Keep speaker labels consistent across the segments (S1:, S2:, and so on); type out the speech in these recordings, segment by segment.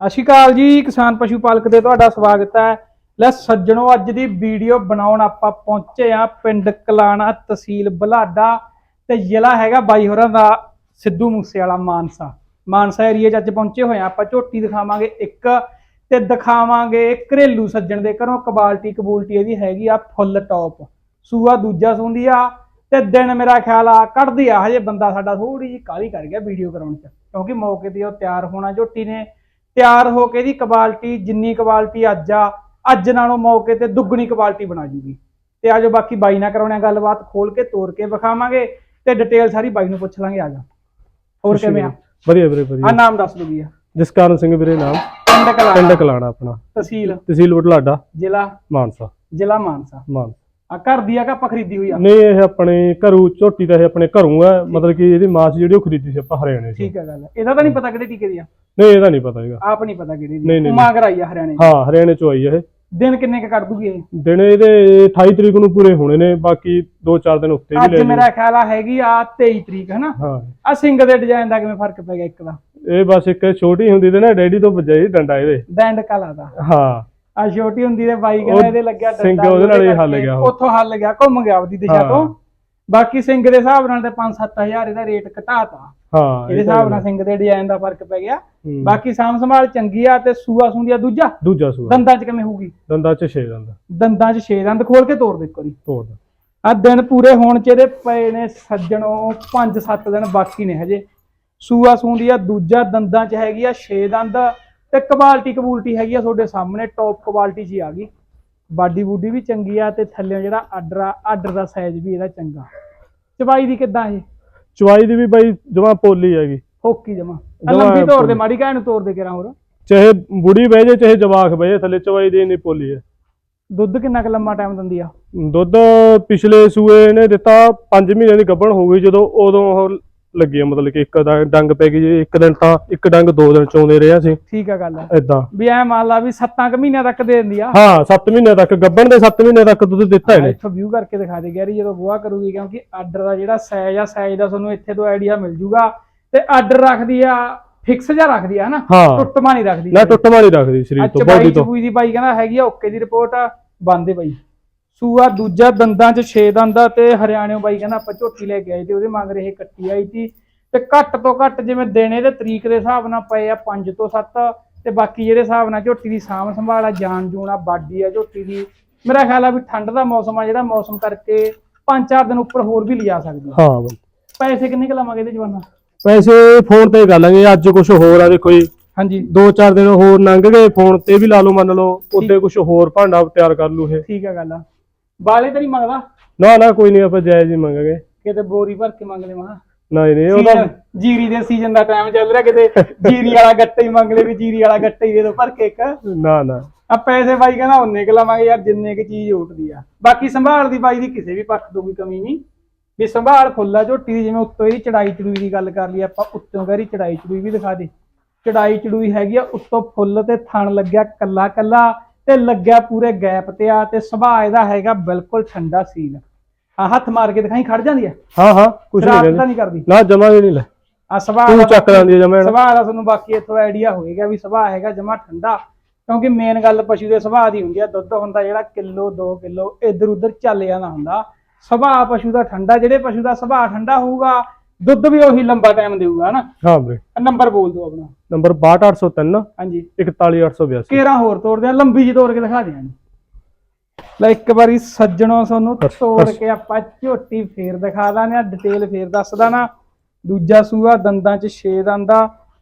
S1: ਸਤਿ ਸ਼੍ਰੀ ਅਕਾਲ ਜੀ, ਕਿਸਾਨ ਪਸ਼ੂ ਪਾਲਕ ਦੇ ਤੁਹਾਡਾ ਸਵਾਗਤ ਹੈ। ਲੈ ਸੱਜਣੋ, ਅੱਜ ਦੀ ਵੀਡੀਓ ਬਣਾਉਣ ਆਪਾਂ ਪਹੁੰਚੇ ਆ ਪਿੰਡ ਕਲਾਣਾ ਤਹਿਸੀਲ ਬਲਾਡਾ ਤੇ ਜ਼ਿਲ੍ਹਾ ਹੈਗਾ ਬਾਈ ਹੋਰਾਂ ਦਾ, ਸਿੱਧੂ ਮੂਸੇਵਾਲਾ ਮਾਨਸਾ। ਮਾਨਸਾ ਏਰੀਆ 'ਚ ਅੱਜ ਪਹੁੰਚੇ ਹੋਏ ਆ ਆਪਾਂ ਝੋਟੀ ਦਿਖਾਵਾਂਗੇ ਇੱਕ ਤੇ ਦਿਖਾਵਾਂਗੇ ਘਰੇਲੂ ਸੱਜਣ ਦੇ ਘਰੋਂ ਕਬਾਲਟੀ ਕਬੂਲਟੀ ਇਹਦੀ ਹੈਗੀ ਆ ਫੁੱਲ ਟੌਪ। ਸੂਆ ਦੂਜਾ ਸੁੰਦੀ ਆ ਤੇ ਦਿਨ ਮੇਰਾ ਖਿਆਲ ਆ ਕੱਢਦੀ ਆ, ਹਜੇ ਬੰਦਾ ਸਾਡਾ ਥੋੜੀ ਜਿਹੀ ਕਾਲੀ ਕਰ ਗਿਆ ਵੀਡੀਓ ਕਰਾਉਣ 'ਚ, ਕਿਉਂਕਿ ਮੌਕੇ ਤੇ ਉਹ ਤਿਆਰ ਹੋਣਾ ਝੋਟੀ ਨੇ। ਤਿਆਰ ਹੋ ਕੇ ਦੀ ਕੁਆਲਿਟੀ ਜਿੰਨੀ ਕੁਆਲਿਟੀ ਅੱਜ ਆ ਅੱਜ ਨਾਲੋਂ ਮੌਕੇ ਤੇ ਦੁੱਗਣੀ ਕੁਆਲਿਟੀ ਬਣਾ ਜੂਗੀ। ਤੇ ਆਜੋ ਬਾਕੀ ਬਾਈ ਨਾਲ ਕਰਾਉਣੇ ਆ ਗੱਲਬਾਤ ਖੋਲ ਕੇ ਤੋੜ ਕੇ ਵਿਖਾਵਾਂਗੇ ਤੇ ਡਿਟੇਲ ਸਾਰੀ ਬਾਈ ਨੂੰ ਪੁੱਛ ਲਾਂਗੇ ਆਜਾ ਹੋਰ ਕਿਵੇਂ ਆ?
S2: ਵਧੀਆ ਵੀਰੇ
S1: ਆ
S2: ਵਧੀਆ
S1: ਨਾਮ ਦੱਸ ਦੋ ਵੀ ਆ।
S2: ਜਸਕਰਨ ਸਿੰਘ ਵੀਰੇ ਨਾਮ।
S1: ਪਿੰਡ
S2: ਪਿੰਡ
S1: ਕਲਾਣਾ
S2: ਕਲਾਣਾ ਆਪਣਾ।
S1: ਤਹਿਸੀਲ।
S2: ਤਹਿਸੀਲ ਬਟਲਾਡਾ
S1: ਜ਼ਿਲ੍ਹਾ।
S2: ਮਾਨਸਾ।
S1: ਜ਼ਿਲ੍ਹਾ ਮਾਨਸਾ।
S2: ਮਾਨ
S1: ਆ ਘਰ ਦੀ ਆ ਕਿ ਆਪਾਂ ਖਰੀਦੀ ਹੋਈ ਆ?
S2: ਨਹੀਂ ਇਹ ਆਪਣੇ ਘਰੂ ਝੋਟੀ ਤਾਂ ਇਹ ਆਪਣੇ ਘਰੋਂ ਆ ਮਤਲਬ ਕਿ ਇਹਦੀ ਮਾਸ ਜਿਹੜੀ ਉਹ ਖਰੀਦੀ ਸੀ ਆਪਾਂ ਹਰਿਆਣੇ ਤੋਂ
S1: ਠੀਕ ਆ ਗੱਲ ਇਹਦਾ ਤਾਂ ਨਹੀਂ ਪਤਾ ਕਿਹੜੇ ਟੀਕੇ ਦੀ ਆ?
S2: ਨਹੀਂ ਇਹਦਾ ਨਹੀਂ ਪਤਾ ਹੈਗਾ।
S1: ਆਪ ਨਹੀਂ ਪਤਾ ਕਿਹੜੀ
S2: ਨਹੀਂ,
S1: ਦੀ
S2: ਨਹੀਂ,
S1: ਉਮਾ ਕਰਾਈ ਆ ਹਰਿਆਣੇ ਦੀ।
S2: ਹਾਂ ਹਰਿਆਣੇ ਚੋਂ ਆਈ ਆ ਇਹ।
S1: ਦਿਨ ਕਿੰਨੇ ਕ ਕੱਢ ਦੂਗੀ ਇਹ?
S2: ਦਿਨ ਇਹਦੇ 28 ਤਰੀਕ ਨੂੰ ਪੂਰੇ ਹੋਣੇ ਨੇ ਬਾਕੀ 2-4 ਦਿਨ ਉੱਤੇ ਵੀ
S1: ਅੱਜ
S2: ਲੈ
S1: ਮੇਰਾ ਖਿਆਲ ਆ ਹੈਗੀ ਆ 23 ਤਰੀਕ ਹਨਾ?
S2: ਹਾਂ।
S1: ਆ ਸਿੰਘ ਦੇ ਡਿਜ਼ਾਈਨ ਦਾ ਕਿਵੇਂ ਫ਼ਰਕ ਪੈ ਗਿਆ ਇੱਕ ਦਾ?
S2: ਇਹ ਬਸ ਇੱਕ ਛੋਟੀ ਹੁੰਦੀ ਤੇ ਨਾ ਡੈਡੀ ਤੋਂ ਵੱਜਿਆ ਸੀ ਡੰਡਾ ਇਹਦੇ।
S1: ਬੈਂਡ ਕਲਾ ਦਾ।
S2: ਹਾਂ।
S1: ਆ ਛੋਟੀ ਹੁੰਦੀ ਤੇ ਬਾਈ ਕਹਿੰਦਾ ਇਹਦੇ ਲੱਗਿਆ
S2: ਸਿੰਘ ਉਹਦੇ ਨਾਲ ਹੀ ਹੱਲ ਗਿਆ ਉਹ।
S1: ਉੱਥੋਂ ਹੱਲ ਗਿਆ ਘੁੰਮ ਗਿਆ ਉਹਦੀ ਦਿਸ਼ਾ
S2: ਹਾਂ।
S1: ਤੋਂ। ਬਾਕੀ ਸਿੰਘ ਦੇ ਹਿਸਾਬ ਨਾਲ ਤੇ 5-7000 ਇਹਦਾ ਰੇਟ ਘਟਾਤਾ।
S2: ਹਾਂ
S1: ਇਹਦੇ
S2: ਇਹ ਤਾਂ
S1: ਹਿਸਾਬ ਨਾਲ ਸਿੰਘ ਦੇ ਡਿਜ਼ਾਈਨ ਦਾ ਫ਼ਰਕ ਪੈ ਗਿਆ।
S2: ਹੂੰ।
S1: ਬਾਕੀ ਸਾਂਭ ਸੰਭਾਲ ਚੰਗੀ ਆ ਤੇ ਸੂਆ ਸੁੰਦੀ ਆ ਦੂਜਾ?
S2: ਦੂਜਾ ਸੂਆ।
S1: ਦੰਦਾਂ 'ਚ ਕਿਵੇਂ ਹੋਊਗੀ?
S2: ਦੰਦਾਂ ਚ 6 ਦੰਦ।
S1: ਦੰਦਾਂ 'ਚ 6 ਦੰਦ ਖੋਲ ਕੇ ਤੋੜ ਦੇ ਇੱਕ ਵਾਰੀ।
S2: ਤੋੜ ਦਾ।
S1: ਆ ਦਿਨ ਪੂਰੇ ਹੋਣ ਚ ਇਹਦੇ ਪਏ ਨੇ ਸੱਜਣੋਂ 5-7 ਦਿਨ ਬਾਕੀ ਨੇ ਹਜੇ। ਸੂਆ ਸੂੰਦੀ ਆ ਦੂਜਾ ਦੰਦਾਂ ਚ ਹੈਗੀ ਆ 6 ਦੰਦ। ਤੇ ਕੁਆਲਿਟੀ ਕਬੂਲਟੀ ਹੈਗੀ ਆ ਤੁਹਾਡੇ ਸਾਹਮਣੇ ਟੌਪ ਕੁਆਲਿਟੀ ਹੀ ਆ ਗਈ। ਬਾਡੀ ਬੂਡੀ ਵੀ ਚੰਗੀ ਆ ਤੇ ਥੱਲੇ ਜਿਹੜਾ ਆਰਡਰ ਆ ਆਰਡਰ ਦਾ ਸਾਈਜ਼ ਵੀ ਇਹਦਾ ਚੰਗਾ। ਚਵਾਈ ਦੀ ਕਿੱਦਾਂ ਇਹ?
S2: ਚਵਾਈ ਦੀ ਵੀ ਬਾਈ ਜਮਾ ਪੋਲੀ ਹੈਗੀ।
S1: ਹੋਕੀ ਜਮਾ। ਲੰਬੀ ਤੋੜ ਦੇ। ਮਾੜੀ ਕਾਹ ਨੂੰ ਤੋੜ ਦੇ ਕਿਰਾਂ ਹੋਰ?
S2: ਚਾਹੇ ਬੁੜੀ ਬਹਿ ਜੇ ਚਾਹੇ ਜਵਾਕ ਬਹਿ ਜੇ ਥੱਲੇ ਚਵਾਈ ਦੀ ਨਹੀਂ ਪੋਲੀ ਹੈ।
S1: ਦੁੱਧ ਕਿੰਨਾ ਕੁ ਲੰਮਾ ਟਾਈਮ ਦਿੰਦੀ ਆ?
S2: ਦੁੱਧ ਪਿਛਲੇ ਸੂਏ ਨੇ ਦਿੱਤਾ 5 ਮਹੀਨਿਆਂ ਦੀ ਗੱਭਣ ਹੋ ਗਈ ਜਦੋਂ ਉਦੋਂ ਉਹ ਲੱਗੀ ਆ, ਮਤਲਬ ਕਿ ਇੱਕ ਦਾ ਡੰਗ ਪੈ ਗਈ ਜੀ ਇੱਕ ਦਿਨ ਤਾਂ ਇੱਕ ਡੰਗ ਦੋ ਦਿਨ ਚੋਂਦੇ ਰਿਹਾ ਸੀ
S1: ਠੀਕ ਆ ਗੱਲ
S2: ਇਦਾਂ
S1: ਵੀ ਐ ਮੰਨ ਲਾ ਵੀ 7 ਕੁ ਮਹੀਨਿਆਂ ਤੱਕ ਦੇ ਦਿੰਦੀ ਆ।
S2: ਹਾਂ 7 ਮਹੀਨਿਆਂ ਤੱਕ ਗੱਭਣ ਦੇ 7 ਮਹੀਨਿਆਂ ਤੱਕ ਦੁੱਧ ਦਿੱਤਾ ਇਹਨੇ।
S1: ਇੱਥੋਂ ਵਿਊ ਕਰਕੇ ਦਿਖਾ ਦੇ ਗੈਰੀ ਜਦੋਂ ਬੁਆ ਕਰੂਗੀ ਕਿਉਂਕਿ ਆਰਡਰ ਦਾ ਜਿਹੜਾ ਸਾਈਜ਼ ਆ ਸਾਈਜ਼ ਦਾ ਤੁਹਾਨੂੰ ਇੱਥੇ ਤੋਂ ਆਈਡੀਆ ਮਿਲ ਜੂਗਾ। ਤੇ ਆਰਡਰ ਰੱਖਦੀ ਆ ਫਿਕਸ ਜਿਹਾ ਰੱਖਦੀ ਆ ਹਨਾ? ਟੁੱਟਮਾ ਨਹੀਂ ਰੱਖਦੀ
S2: ਨਾ ਟੁੱਟਮਾ ਨਹੀਂ ਰੱਖਦੀ ਸਰੀਰ ਤੋਂ ਬੋਡੀ ਤੋਂ।
S1: ਦੀ ਬਾਈ ਕਹਿੰਦਾ ਹੈਗੀ ਆ ਓਕੇ ਦੀ ਰਿਪੋਰਟ ਬੰਦੇ ਬਾਈ। ਸੂਆ ਦੂਜਾ ਦੰਦਾਂ ਚ 6 ਦੰਦਾ ਤੇ ਹਰਿਆਣਿਓਂ ਬਾਈ ਕਹਿੰਦਾ ਆਪਾਂ ਝੋਟੀ ਲੈ ਕੇ ਆਏ ਤੇ ਉਹਦੇ ਮੰਗ ਰਹੇ ਕੱਟੀ ਆਈ ਸੀ। ਤੇ ਘੱਟ ਤੋਂ ਘੱਟ ਜਿਵੇਂ ਦਿਨੇ ਦੇ ਤਰੀਕ ਦੇ ਹਿਸਾਬ ਨਾਲ ਪਏ ਆ 5 ਤੋਂ 7 ਤੇ ਬਾਕੀ ਜਿਹੜੇ ਹਿਸਾਬ ਨਾਲ ਝੋਟੀ ਦੀ ਸਾਂਭ ਸੰਭਾਲ ਆ ਜਾਨ ਆ ਬਾਡੀ ਆ ਝੋਟੀ ਦੀ ਮੇਰਾ ਖਿਆਲ ਆ ਵੀ ਠੰਡ ਦਾ ਮੌਸਮ ਆ ਜਿਹੜਾ ਮੌਸਮ ਕਰਕੇ 5-4 ਦਿਨ ਉੱਪਰ ਹੋਰ ਵੀ ਲਿਜਾ ਸਕਦੀ
S2: ਹਾਂ ਬਾਈ।
S1: ਪੈਸੇ ਕਿੰਨੇ ਕੁ ਲਵਾਂਗੇ ਇਹਦੇ ਜਵਾਨਾ?
S2: ਪੈਸੇ ਫੋਨ ਤੇ ਕਰ ਲਾਂਗੇ ਅੱਜ ਕੁਝ ਹੋਰ ਆ ਦੇਖੋ ਜੀ।
S1: ਹਾਂਜੀ।
S2: ਦੋ ਚਾਰ ਦਿਨ ਹੋਰ ਲੰਘ ਗਏ ਫੋਨ ਤੇ ਵੀ ਲਾ ਲਓ ਮੰਨ ਲਓ ਉੱਤੇ ਕੁਝ ਹੋਰ ਭਾਂਡਾ ਤਿਆਰ ਕਰ ਲੂ ਇਹ।
S1: ਠੀਕ ਆ ਗੱਲ ਆ। ਬਾਲੇ ਤਾਂ ਨਹੀਂ ਮੰਗਦਾ?
S2: ਨਾ ਨਾ ਕੋਈ ਨਹੀਂ ਆਪਾਂ ਜਾਇਜ਼ ਹੀ ਮੰਗਾਂਗੇ।
S1: ਕਿਤੇ ਬੋਰੀ ਭਰ ਕੇ ਮੰਗ ਲੈ ਮਾ।
S2: ਨਹੀਂ ਨਹੀਂ ਉਹਦਾ
S1: ਜੀਰੀ ਦੇ ਸੀਜ਼ਨ ਦਾ ਟਾਈਮ ਚੱਲ ਰਿਹਾ ਕਿਤੇ। ਜੀਰੀ ਵਾਲਾ ਗੱਟਾ ਹੀ ਮੰਗ ਲੈ ਵੀ ਜੀਰੀ ਵਾਲਾ ਗੱਟਾ ਹੀ ਦੇ ਦੋ ਭਰ ਕੇ ਇੱਕ।
S2: ਨਾ ਨਾ।
S1: ਆ ਪੈਸੇ ਬਾਈ ਕਹਿੰਦਾ ਉਹਨੇ ਕਿ ਲਵਾਂਗੇ ਯਾਰ ਜਿੰਨੇ ਕਿ ਚੀਜ਼ ਉੱਠਦੀ ਆ। ਬਾਕੀ ਸੰਭਾਲ ਦੀ ਬਾਈ ਦੀ ਕਿਸੇ ਵੀ ਪੱਖ ਤੋਂ ਕੋਈ ਕਮੀ ਨਹੀਂ। ਵੀ ਸੰਭਾਲ ਫੁੱਲਾ ਝੋਟੀ ਦੀ ਜਿਵੇਂ ਉੱਤੋਂ ਇਹਦੀ ਚੜਾਈ ਚੜੂਈ ਦੀ ਗੱਲ ਕਰ ਲਈ ਆਪਾਂ ਉੱਤੋਂ ਕਰੀ ਚੜਾਈ ਚੜੂਈ ਵੀ ਦਿਖਾ ਦੇ। ਚੜਾਈ ਚੜੂਈ ਹੈਗੀ ਆ ਉੱਤੋਂ ਫੁੱਲ ਤੇ ਥਣ ਲੱਗਿਆ ਕੱਲਾ ਕੱਲਾ ਤੇ ਲੱਗਿਆ ਪੂਰੇ ਗੈਪ ਤੇ ਆ ਤੇ ਸੁਭਾਅ ਇਹਦਾ ਹੈਗਾ ਬਿਲਕੁਲ ਠੰਡਾ ਸੀਲ ਆ ਹੱਥ ਮਾਰ ਕੇ ਦਿਖਾਈ ਖੜ ਜਾਂਦੀ ਆ
S2: ਹਾਂ ਹਾਂ ਕੁਝ ਨਹੀਂ
S1: ਰਾਤ ਤਾਂ
S2: ਕਹਿੰਦੇ
S1: ਨਹੀਂ ਕਰਦੀ।
S2: ਨਾ ਜਮਾ ਵੀ ਨਹੀਂ ਲੈ।
S1: ਆ ਸੁਭਾਅ
S2: ਤੂੰ ਚੱਕ ਲੈਂਦੀ ਜਮਾ
S1: ਸੁਭਾਅ ਦਾ ਤੁਹਾਨੂੰ ਬਾਕੀ ਇੱਥੋਂ ਆਈਡੀਆ ਹੋਏਗਾ ਵੀ ਸੁਭਾਅ ਹੈਗਾ ਜਮਾ ਠੰਡਾ ਕਿਉਂਕਿ ਮੇਨ ਗੱਲ ਪਸ਼ੂ ਦੇ ਸੁਭਾਅ ਦੀ ਹੁੰਦੀ ਆ। ਦੁੱਧ ਹੁੰਦਾ ਜਿਹੜਾ ਕਿਲੋ 2 ਕਿਲੋ ਇੱਧਰ ਉੱਧਰ ਚੱਲ ਜਾਂਦਾ ਹੁੰਦਾ। ਸੁਭਾਅ ਪਸ਼ੂ ਦਾ ਠੰਡਾ ਜਿਹੜੇ ਪਸ਼ੂ ਦਾ ਸੁਭਾਅ ਠੰਡਾ ਹੋਊਗਾ ਦੁੱਧ ਵੀ ਉਹੀ ਲੰਬਾ ਟਾਈਮ ਦੇਊਗਾ ਹਨਾ?
S2: ਹਾਂ ਵੀਰੇ।
S1: ਨੰਬਰ ਬੋਲ ਦਿਓ ਆਪਣਾ।
S2: ਨੰਬਰ 62803
S1: ਹਾਂਜੀ।
S2: 41882
S1: ਕੇਰਾ ਹੋਰ ਤੋੜਦੇ ਆ ਲੰਬੀ ਜਿਹੀ ਤੋੜ ਕੇ ਦਿਖਾ ਦਿਆਂ ਲੈ ਇੱਕ ਵਾਰੀ ਸੱਜਣੋਂ ਤੁਹਾਨੂੰ ਤੋੜ ਕੇ ਆਪਾਂ ਝੋਟੀ ਫੇਰ ਦਿਖਾ ਦਾਂਗੇ ਆ ਡਿਟੇਲ ਫੇਰ ਦੱਸਦਾ ਨਾ। ਦੂਜਾ ਸੂਆ ਦੰਦਾਂ ਚ 6 ਦੰਦਾ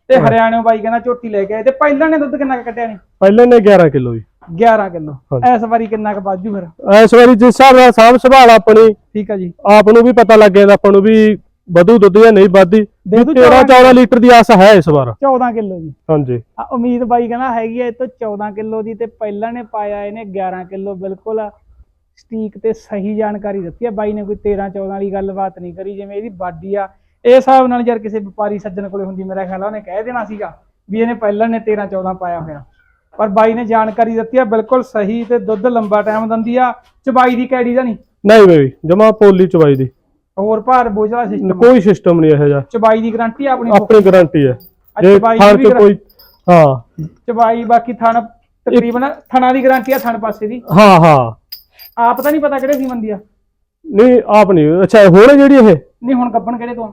S1: ਤੇ ਹਰਿਆਣਿਓਂ ਬਾਈ ਕਹਿੰਦਾ ਝੋਟੀ ਲੈ ਕੇ ਆਏ। ਤੇ ਪਹਿਲਾਂ ਨੇ ਦੁੱਧ ਕਿੰਨਾ ਕੱਢਿਆ ਨੇ
S2: ਪਹਿਲੇ ਨੇ 11 ਕਿਲੋ ਜੀ।
S1: 11 ਕਿਲੋ। ਇਸ ਵਾਰੀ ਕਿੰਨਾ ਕੁ ਬਾਜੂ ਫਿਰ?
S2: ਇਸ ਵਾਰੀ ਜਿਸ ਹਿਸਾਬ ਨਾਲ ਸਾਂਭ ਸੰਭਾਲ ਆਪਣੀ
S1: ਠੀਕ ਆ ਜੀ।
S2: ਆਪ ਨੂੰ ਵੀ ਪਤਾ ਲੱਗ ਜਾਂਦਾ ਆਪਾਂ ਨੂੰ ਵੀ ਵਧੂ ਦੁੱਧ ਜਾਂ ਨਹੀਂ ਵਧਦੀ?
S1: ਦੁੱਧ
S2: 13 14 ਲੀਟਰ ਦੀ ਆਸ ਹੈ ਇਸ ਵਾਰ।
S1: 14 ਕਿਲੋ ਦੀ
S2: ਹਾਂਜੀ।
S1: ਆ ਉਮੀਦ ਬਾਈ ਕਹਿੰਦਾ ਹੈਗੀ ਐ ਇਹ ਤੋਂ 14 ਕਿਲੋ ਦੀ ਤੇ ਪਹਿਲਾਂ ਨੇ ਪਾਇਆ ਇਹਨੇ 11 ਕਿਲੋ ਬਿਲਕੁਲ। ਸਟੀਕ ਤੇ ਸਹੀ ਜਾਣਕਾਰੀ ਦਿੱਤੀ ਹੈ ਬਾਈ ਨੇ ਕੋਈ 13 14 ਵਾਲੀ ਗੱਲਬਾਤ ਨਹੀਂ ਕਰੀ ਜਿਵੇਂ ਇਹਦੀ ਬਾਡੀ ਆ। ਇਹ ਹਿਸਾਬ ਨਾਲ ਯਾਰ ਕਿਸੇ ਵਪਾਰੀ ਸੱਜਣ ਕੋਲੇ ਹੁੰਦੀ ਮੇਰਾ ਖਿਆਲ ਆ ਉਹਨੇ ਕਹਿ ਦੇਣਾ ਸੀਗਾ ਵੀ ਇਹਨੇ ਪਹਿਲਾਂ ਨੇ 13 14 ਪਾਇਆ ਹੋਇਆ। ਪਰ ਬਾਈ ਨੇ ਜਾਣਕਾਰੀ ਦਿੱਤੀ ਆ ਬਿਲਕੁਲ ਸਹੀ ਤੇ ਦੁੱਧ ਲੰਬਾ ਟਾਈਮ ਦਿੰਦੀ ਆ। ਚਬਾਈ ਦੀ ਕੈੜੀ ਦਾ ਨਹੀਂ?
S2: ਨਹੀਂ ਬਈ ਜਮਾ ਪੋਲੀ ਚਵਾਈ ਦੀ।
S1: ਹੋਰ ਭਾਰ ਬੋਝ ਵਾਲਾ ਸਿਸਟਮ
S2: ਕੋਈ ਸਿਸਟਮ ਨਹੀਂ ਇਹੋ ਜਿਹਾ।
S1: ਚਬਾਈ ਦੀ ਗਾਰੰਟੀ ਆਪਣੀ
S2: ਆਪਣੀ ਗਾਰੰਟੀ ਹੈ
S1: ਅੱਛਾ
S2: ਜੇ
S1: ਬਾਈ
S2: ਫੜ
S1: ਦੀ ਵੀ
S2: ਕੋਈ ਹਾਂ।
S1: ਚਬਾਈ ਬਾਕੀ ਥਣ ਤਕਰੀਬਨ ਥਣਾ ਦੀ ਗਾਰੰਟੀ ਆ ਥਣ ਪਾਸੇ ਦੀ।
S2: ਹਾਂ ਹਾਂ।
S1: ਆਪ ਤਾਂ ਨਹੀਂ ਪਤਾ ਕਿਹੜੇ ਸੀਮਨ ਦੀ ਆ।
S2: ਨਹੀਂ ਆਪ ਨਹੀਂ। ਅੱਛਾ ਹੁਣ ਜਿਹੜੀ ਇਹ?
S1: ਨਹੀਂ ਹੁਣ ਗੱਬਣ ਕਿਹੜੇ ਤੋਂ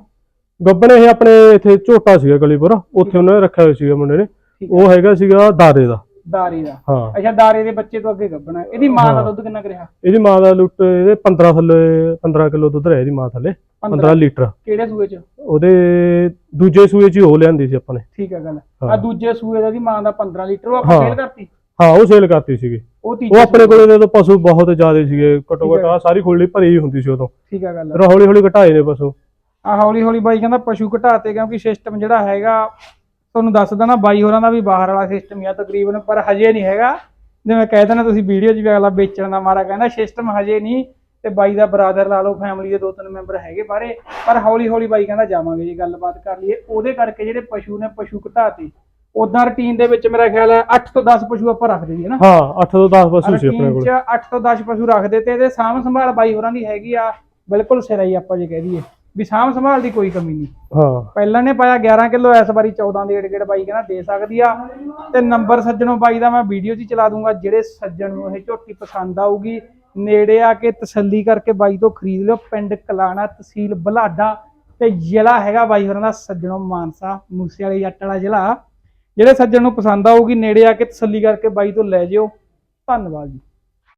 S2: ਗੱਬਣ ਇਹ ਆਪਣੇ ਇੱਥੇ ਝੋਟਾ ਸੀਗਾ ਗਲੀਪੁਰ। ਉੱਥੇ ਉਹਨਾਂ ਨੇ ਰੱਖਿਆ ਹੋਇਆ ਸੀਗਾ ਮੁੰਡੇ ਨੇ। ਉਹ ਹੈਗਾ ਸੀਗਾ ਦਾਦੇ ਦਾ।
S1: ਦਾਰੇ ਦਾ।
S2: ਹਾਂ।
S1: ਅੱਛਾ ਦਾਰੇ ਦੇ ਬੱਚੇ ਤੋਂ ਅੱਗੇ ਗੱਬਣਾ ਇਹਦੀ ਮਾਂ ਦਾ
S2: ਹਾਂ।
S1: ਦੁੱਧ ਕਿੰਨਾ ਕਰਿਆ
S2: ਇਹਦੀ ਮਾਂ ਦਾ ਲੁੱਟ ਇਹਦੇ 15 ਥੱਲੇ 15 ਕਿਲੋ ਦੁੱਧ ਰਿਹਾ ਇਹਦੀ ਮਾਂ ਥੱਲੇ 15 ਲੀਟਰ।
S1: ਕਿਹੜੇ ਸੂਏ ਚ?
S2: ਉਹਦੇ ਦੂਜੇ ਸੂਏ 'ਚ ਹੀ ਉਹ ਲਿਆਂਦੀ ਸੀ ਆਪਾਂ ਨੇ।
S1: ਠੀਕ ਆ ਗੱਲ।
S2: ਹਾਂ।
S1: ਆ ਦੂਜੇ ਸੂਏ ਦਾ ਦੀ ਮਾਂ ਦਾ 15 ਲੀਟਰ ਉਹ ਆਪਾਂ
S2: ਹਾਂ।
S1: ਸੇਲ ਕਰਤੀ?
S2: ਹਾਂ ਉਹ ਸੇਲ ਕਰਤੀ ਸੀਗੀ।
S1: ਉਹ
S2: ਆਪਣੇ ਕੋਲੇ ਜਦੋਂ ਪਸ਼ੂ ਬਹੁਤ ਜ਼ਿਆਦੇ ਸੀਗੇ ਘੱਟੋ ਘੱਟ
S1: ਹੈ।
S2: ਆਹ ਸਾਰੀ ਖੁੱਲੀ ਭਰੀ ਹੀ ਹੁੰਦੀ ਸੀ ਉਦੋਂ।
S1: ਠੀਕ ਆ ਗੱਲ।
S2: ਹੌਲੀ ਹੌਲੀ ਘਟਾਏ ਨੇ ਪਸ਼ੂ।
S1: ਆ ਹੌਲੀ ਹੌਲੀ ਬਾਈ ਕਹਿੰਦਾ ਪਸ਼ੂ ਘਟਾਤੇ ਕਿਉਂਕਿ ਸਿਸਟਮ ਜਿਹੜਾ ਹੈਗਾ ਤੁਹਾਨੂੰ ਦੱਸਦਾ ਨਾ ਬਾਈ ਹੋਰਾਂ ਦਾ ਵੀ ਬਾਹਰ ਵਾਲਾ ਸਿਸਟਮ ਹੀ ਆ ਤਕਰੀਬਨ ਪਰ ਹਜੇ ਨਹੀਂ ਹੈਗਾ। ਜਿਵੇਂ ਕਹਿ ਦੇਣਾ ਤੁਸੀਂ ਵੀਡੀਓ 'ਚ ਵੀ ਅਗਲਾ ਵੇਚਣ ਦਾ ਮਾਰਾ ਕਹਿੰਦਾ ਸਿਸਟਮ ਹਜੇ ਨਹੀਂ ਤੇ ਬਾਈ ਦਾ ਬਰਾਦਰ ਲਾ ਲਓ ਫੈਮਿਲੀ ਦੇ ਦੋ ਤਿੰਨ ਮੈਂਬਰ ਹੈਗੇ ਬਾਰੇ ਪਰ ਹੌਲੀ ਹੌਲੀ ਬਾਈ ਕਹਿੰਦਾ ਜਾਵਾਂਗੇ ਜੀ ਗੱਲਬਾਤ ਕਰ ਲਈਏ। ਉਹਦੇ ਕਰਕੇ ਜਿਹੜੇ ਪਸ਼ੂ ਨੇ ਪਸ਼ੂ ਘਟਾਤੇ ਉਦਾਂ ਰੁਟੀਨ ਦੇ ਵਿੱਚ ਮੇਰਾ ਖਿਆਲ ਹੈ 8 ਤੋਂ 10 ਪਸ਼ੂ ਆਪਾਂ ਰੱਖਦੇ ਜੀ ਨਾ।
S2: ਹਾਂ 8 ਤੋਂ 10 ਪਸ਼ੂ ਸੀ ਆਪਣੇ ਕੋਲ
S1: ਚ 8 ਤੋਂ 10 ਪਸ਼ੂ ਰੱਖਦੇ ਤੇ ਇਹਦੇ ਸਾਂਭ ਸੰਭਾਲ ਬਾਈ ਹੋਰਾਂ ਦੀ ਹੈਗੀ ਆ ਬਿਲਕੁਲ ਸਿਰਾ ਹੀ ਆਪਾਂ ਜੇ ਕਹਿ ਦਈਏ। ਵੀ ਸਾਂਭ ਸੰਭਾਲ ਦੀ ਕੋਈ ਕਮੀ ਨਹੀਂ।
S2: ਹਾਂ।
S1: ਪਹਿਲਾਂ ਨੇ ਪਾਇਆ 11 ਕਿਲੋ ਇਸ ਵਾਰੀ 14 ਦੇ ਏੜ ਬਾਈ ਕਹਿੰਦਾ ਦੇ ਸਕਦੀ ਆ। ਤੇ ਨੰਬਰ ਸੱਜਣੋਂ ਬਾਈ ਦਾ ਮੈਂ ਵੀਡੀਓ 'ਚ ਚਲਾ ਦੂੰਗਾ ਜਿਹੜੇ ਸੱਜਣ ਨੂੰ ਇਹ ਝੋਟੀ ਪਸੰਦ ਆਊਗੀ ਨੇੜੇ ਆ ਕੇ ਤਸੱਲੀ ਕਰਕੇ ਬਾਈ ਤੋਂ ਖਰੀਦ ਲਿਓ ਪਿੰਡ ਕਲਾਣਾ ਤਹਿਸੀਲ ਬਲਾਡਾ ਤੇ ਜ਼ਿਲ੍ਹਾ ਹੈਗਾ ਬਾਈ ਹੋਰਾਂ ਦਾ ਸੱਜਣੋਂ ਮਾਨਸਾ ਮੂਸੇ ਵਾਲੇ ਜੱਟ ਵਾਲਾ ਜ਼ਿਲ੍ਹਾ। ਜਿਹੜੇ ਸੱਜਣ ਨੂੰ ਪਸੰਦ ਆਊਗੀ ਨੇੜੇ ਆ ਕੇ ਤਸੱਲੀ ਕਰਕੇ ਬਾਈ ਤੋਂ ਲੈ ਜਿਓ। ਧੰਨਵਾਦ ਜੀ।